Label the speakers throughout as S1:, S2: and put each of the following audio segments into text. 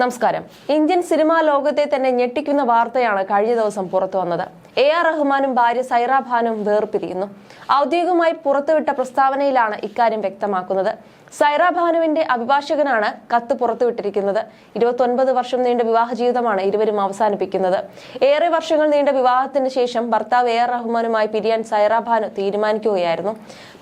S1: നമസ്കാരം. Indian cinema ലോകത്തെ തന്നെ ഞെട്ടിക്കുന്ന വാർത്തയാണ് കഴിഞ്ഞ ദിവസം പുറത്തു വന്നത്. എ ആർ റഹ്മാനും ഭാര്യ സൈറ ഭാനും വേർപിരിയുന്നു. ഔദ്യോഗികമായി പുറത്തുവിട്ട പ്രസ്താവനയിലാണ് ഇക്കാര്യം വ്യക്തമാക്കുന്നത്. സൈറ ഭാനുവിന്റെ അഭിഭാഷകനാണ് കത്ത് പുറത്തുവിട്ടിരിക്കുന്നത്. ഇരുപത്തൊൻപത് വർഷം നീണ്ട വിവാഹ ജീവിതമാണ് ഇരുവരും അവസാനിപ്പിക്കുന്നത്. ഏറെ വർഷങ്ങൾ നീണ്ട വിവാഹത്തിന് ശേഷം ഭർത്താവ് എ ആർ റഹ്മാനുമായി പിരിയാൻ സൈറ ഭാനു തീരുമാനിക്കുകയായിരുന്നു.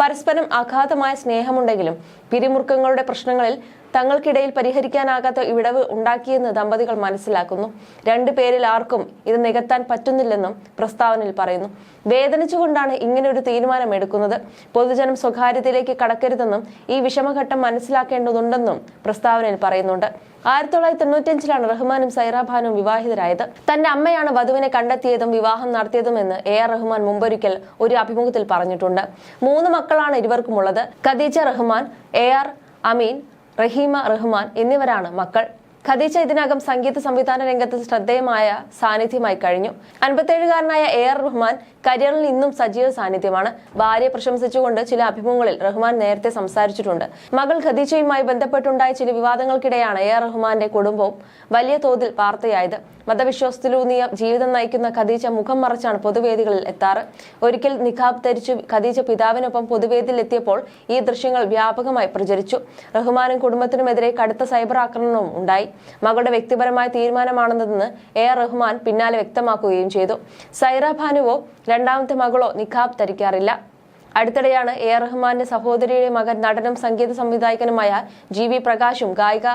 S1: പരസ്പരം അഗാധമായ സ്നേഹമുണ്ടെങ്കിലും പിരിമുറുക്കങ്ങളുടെ പ്രശ്നങ്ങളിൽ തങ്ങൾക്കിടയിൽ പരിഹരിക്കാനാകാത്ത ഇവിടവ് ഉണ്ടാക്കിയെന്ന് ദമ്പതികൾ മനസ്സിലാക്കുന്നു. രണ്ടു പേരിൽ ആർക്കും ഇത് നികത്താൻ പറ്റുന്നില്ലെന്നും പ്രസ്താവനയിൽ പറയുന്നു. വേദനിച്ചുകൊണ്ടാണ് ഇങ്ങനെ ഒരു തീരുമാനം എടുക്കുന്നത് പൊതുജനം സ്വകാര്യതയിലേക്ക് കടക്കരുതെന്നും ഈ വിഷമഘട്ടം മനസ്സിലാക്കേണ്ടതുണ്ടെന്നും പ്രസ്താവനയിൽ പറയുന്നുണ്ട്. ആയിരത്തി തൊള്ളായിരത്തി തൊണ്ണൂറ്റഞ്ചിലാണ് റഹ്മാനും സൈറാഭാനും വിവാഹിതരായത്. തന്റെ അമ്മയാണ് വധുവിനെ കണ്ടെത്തിയതും വിവാഹം നടത്തിയതുമെന്ന് എ ആർ റഹ്മാൻ മുമ്പൊരിക്കൽ ഒരു അഭിമുഖത്തിൽ പറഞ്ഞിട്ടുണ്ട്. മൂന്ന് മക്കളാണ് ഇരുവർക്കുമുള്ളത്. ഖദീജ റഹ്മാൻ എ ആർ അമീൻ റഹീമ റഹ്മാൻ എന്നിവരാണ് മക്കൾ. ഖദീജ ഇതിനകം സംഗീത സംവിധാന രംഗത്ത് ശ്രദ്ധേയമായ സാന്നിധ്യമായി കഴിഞ്ഞു. അൻപത്തേഴുകാരനായ എ ആർ റഹ്മാൻ കരിയറിൽ ഇന്നും സജീവ സാന്നിധ്യമാണ്. ഭാര്യ പ്രശംസിച്ചുകൊണ്ട് ചില അഭിമുഖങ്ങളിൽ റഹ്മാൻ നേരത്തെ സംസാരിച്ചിട്ടുണ്ട്. മകൾ ഖദീജയുമായി ബന്ധപ്പെട്ടുണ്ടായ ചില വിവാദങ്ങൾക്കിടെയാണ് എ ആർ റഹ്മാന്റെ കുടുംബവും വലിയ തോതിൽ വാർത്തയായത്. മതവിശ്വാസത്തിലൂന്നിയ ജീവിതം നയിക്കുന്ന ഖദീജ മുഖം മറച്ചാണ് പൊതുവേദികളിൽ എത്താറ്. ഒരിക്കൽ നിഖാബ് ധരിച്ചു ഖദീജ പിതാവിനൊപ്പം പൊതുവേദിയിൽ എത്തിയപ്പോൾ ഈ ദൃശ്യങ്ങൾ വ്യാപകമായി പ്രചരിച്ചു. റഹ്മാനും കുടുംബത്തിനുമെതിരെ കടുത്ത സൈബർ ആക്രമണവും ഉണ്ടായി. മകളുടെ വ്യക്തിപരമായ തീരുമാനമാണെന്നതെന്ന് എ ആർ റഹ്മാൻ പിന്നാലെ വ്യക്തമാക്കുകയും ചെയ്തു. സൈറ ഭാനുവോ രണ്ടാമത്തെ മകളോ നിഖാബ് ധരിക്കാറില്ല. അടുത്തിടെയാണ് എ റഹ്മാന്റെ സഹോദരിയുടെ മകൻ നടനും സംഗീത സംവിധായകനുമായ ജി വി പ്രകാശും ഗായിക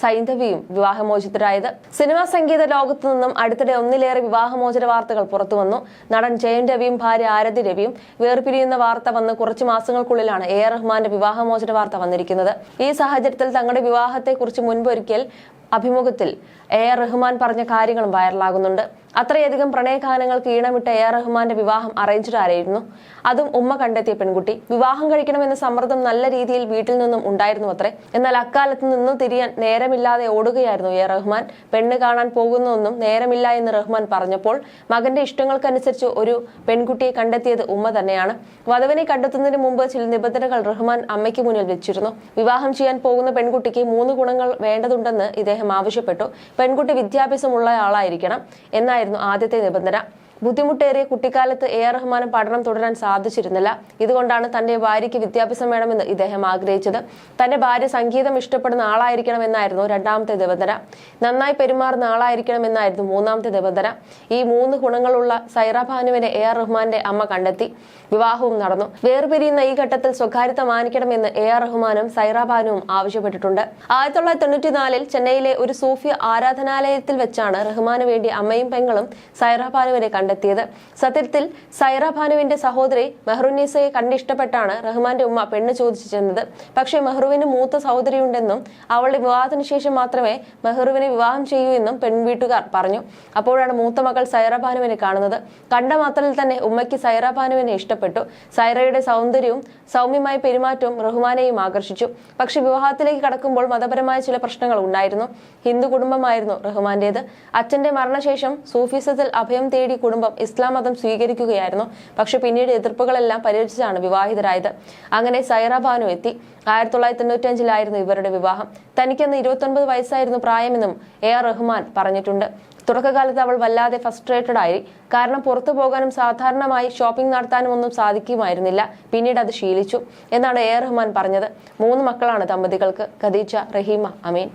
S1: സൈന്ധവിയും വിവാഹമോചിതരായത്. സിനിമാ സംഗീത ലോകത്തു നിന്നും അടുത്തിടെ ഒന്നിലേറെ വിവാഹമോചന വാർത്തകൾ പുറത്തുവന്നു നടൻ ജയൻ രവിയും ഭാര്യ ആരതി രവിയും വേർപിരിയുന്ന വാർത്ത വന്ന് കുറച്ചു മാസങ്ങൾക്കുള്ളിലാണ് എ റഹ്മാന്റെ വിവാഹമോചന വാർത്ത വന്നിരിക്കുന്നത്. ഈ സാഹചര്യത്തിൽ തങ്ങളുടെ വിവാഹത്തെക്കുറിച്ച് മുൻപൊരിക്കൽ അഭിമുഖത്തിൽ എ ആർ റഹ്മാൻ പറഞ്ഞ കാര്യങ്ങളും വൈറലാകുന്നുണ്ട്. അത്രയധികം പ്രണയഗാനങ്ങൾക്ക് ഈണമിട്ട എ ആർ റഹ്മാന്റെ വിവാഹം അറേഞ്ച്ഡ് ആയിരുന്നു അതും ഉമ്മ കണ്ടെത്തിയ പെൺകുട്ടി. വിവാഹം കഴിക്കണമെന്ന സമ്മർദ്ദം നല്ല രീതിയിൽ വീട്ടിൽ നിന്നും ഉണ്ടായിരുന്നു അത്രേ. എന്നാൽ അക്കാലത്ത് നിന്നും തിരിയാൻ നേരമില്ലാതെ ഓടുകയായിരുന്നു എ റഹ്മാൻ. പെണ്ണ് കാണാൻ പോകുന്നതൊന്നും നേരമില്ല എന്ന് റഹ്മാൻ പറഞ്ഞപ്പോൾ മകന്റെ ഇഷ്ടങ്ങൾക്കനുസരിച്ച് ഒരു പെൺകുട്ടിയെ കണ്ടെത്തിയത് ഉമ്മ തന്നെയാണ്. വധവനെ കണ്ടെത്തുന്നതിന് മുമ്പ് ചില നിബന്ധനകൾ റഹ്മാൻ അമ്മയ്ക്ക് മുന്നിൽ വെച്ചിരുന്നു. വിവാഹം ചെയ്യാൻ പോകുന്ന പെൺകുട്ടിക്ക് മൂന്ന് ഗുണങ്ങൾ വേണ്ടതുണ്ടെന്ന് ഇദ്ദേഹം ആവശ്യപ്പെട്ടു. പെൺകുട്ടി വിദ്യാഭ്യാസമുള്ള ആളായിരിക്കണം എന്നായിരുന്നു ആദ്യത്തെ നിബന്ധന. ബുദ്ധിമുട്ടേറിയ കുട്ടിക്കാലത്ത് എ ആർ റഹ്മാനും പഠനം തുടരാൻ സാധിച്ചിരുന്നില്ല. ഇതുകൊണ്ടാണ് തന്റെ ഭാര്യയ്ക്ക് വിദ്യാഭ്യാസം വേണമെന്ന് ഇദ്ദേഹം ആഗ്രഹിച്ചത്. തന്റെ ഭാര്യ സംഗീതം ഇഷ്ടപ്പെടുന്ന ആളായിരിക്കണമെന്നായിരുന്നു രണ്ടാമത്തെ നിബന്ധന. നന്നായി പെരുമാറുന്ന ആളായിരിക്കണമെന്നായിരുന്നു മൂന്നാമത്തെ നിബന്ധന. ഈ മൂന്ന് ഗുണങ്ങളുള്ള സൈറ ഭാനുവിനെ എ ആർ റഹ്മാന്റെ അമ്മ കണ്ടെത്തി. വിവാഹവും നടന്നു. വേർപിരിയുന്ന ഈ ഘട്ടത്തിൽ സ്വകാര്യത മാനിക്കണമെന്ന് എ ആർ റഹ്മാനും സൈറ ഭാനുവും ആവശ്യപ്പെട്ടിട്ടുണ്ട്. ആയിരത്തി തൊള്ളായിരത്തി തൊണ്ണൂറ്റിനാലിൽ ചെന്നൈയിലെ ഒരു സൂഫി ആരാധനാലയത്തിൽ വെച്ചാണ് റഹ്മാന് വേണ്ടി അമ്മയും പെങ്ങളും സൈറ ഭാനുവിനെ കണ്ടെത്തിയത്. സത്യത്തിൽ സൈറ ഭാനുവിന്റെ സഹോദരി മെഹ്റുനീസയെ കണ്ടിഷ്ടപ്പെട്ടാണ് റഹ്മാന്റെ ഉമ്മ പെണ്ണ് ചോദിച്ചു ചെന്നത്. പക്ഷേ മെഹ്റുവിന് മൂത്ത സഹോദരിയുണ്ടെന്നും അവളുടെ വിവാഹത്തിന് ശേഷം മാത്രമേ മെഹ്റുവിനെ വിവാഹം ചെയ്യൂ എന്നും പെൺവീട്ടുകാർ പറഞ്ഞു. അപ്പോഴാണ് മൂത്ത മകൾ സൈറ ഭാനുവിനെ കാണുന്നത്. കണ്ട മാത്രത്തിൽ തന്നെ ഉമ്മയ്ക്ക് സൈറ ഭാനുവിനെ ഇഷ്ടപ്പെട്ടു. സൈറയുടെ സൗന്ദര്യവും സൗമ്യമായ പെരുമാറ്റവും റഹ്മാനെയും ആകർഷിച്ചു. പക്ഷെ വിവാഹത്തിലേക്ക് കടക്കുമ്പോൾ മതപരമായ ചില പ്രശ്നങ്ങൾ ഉണ്ടായിരുന്നു. ഹിന്ദു കുടുംബമായിരുന്നു റഹ്മാന്റേത്. അച്ഛന്റെ മരണശേഷം സൂഫിസത്തിൽ അഭയം തേടി കുടുംബം ഇസ്ലാം മതം സ്വീകരിക്കുകയായിരുന്നു. പക്ഷെ പിന്നീട് എതിർപ്പുകളെല്ലാം പരിഹരിച്ചാണ് വിവാഹിതരായത്. അങ്ങനെ സൈറ ബാനു എത്തി. ആയിരത്തി തൊള്ളായിരത്തി തൊണ്ണൂറ്റഞ്ചിലായിരുന്നു ഇവരുടെ വിവാഹം. തനിക്കന്ന് ഇരുപത്തൊൻപത് വയസ്സായിരുന്നു പ്രായമെന്നും എ ആർ റഹ്മാൻ പറഞ്ഞിട്ടുണ്ട്. തുടക്കകാലത്ത് അവൾ വല്ലാതെ ഫസ്ട്രേറ്റഡ് ആയി. കാരണം പുറത്തു പോകാനും സാധാരണമായി ഷോപ്പിംഗ് നടത്താനും ഒന്നും സാധിക്കുമായിരുന്നില്ല. പിന്നീട് അത് ശീലിച്ചു. എന്നാണ് എ റഹ്മാൻ പറഞ്ഞത്. മൂന്ന് മക്കളാണ് ദമ്പതികൾക്ക്. ഖദീജ റഹീമ അമീൻ.